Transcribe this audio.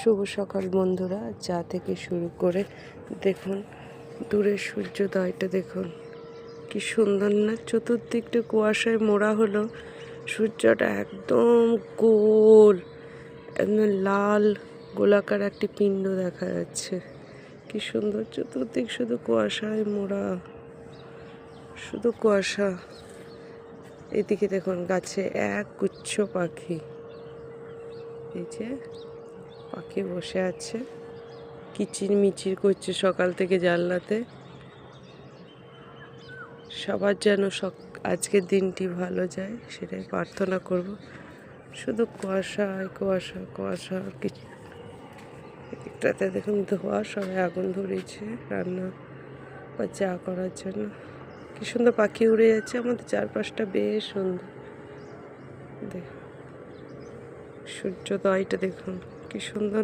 শুভ সকাল বন্ধুরা, যা থেকে শুরু করে দেখুন দূরের সূর্যোদয়টা দেখুন, কি সুন্দর না চতুর্দিকটা কুয়াশায় মোড়া হলো, সূর্যটা একদম গোল, একদম লাল গোলাকার একটি পিণ্ড দেখা যাচ্ছে, কি সুন্দর চতুর্দিক শুধু কুয়াশায় মোড়া, শুধু কুয়াশা, এদিকে দেখুন গাছে এক গুচ্ছ পাখি, এই যে পাখি বসে আছে। কিচির মিচির করছে সকাল থেকে জানলাতে। সবার যেন সক আজকের দিনটি ভালো যায় সেটাই প্রার্থনা করব। শুধু কুয়াশা কুয়াশা কুয়াশা কিছু এদিকটাতে দেখুন ধোয়া, সবাই আগুন ধরিয়েছে রান্না বা চা করার জন্য। কি সুন্দর পাখি উড়ে যাচ্ছে, আমাদের চারপাশটা বেশ সুন্দর। দেখ, সূর্যোদয়টা দেখুন। কি সুন্দর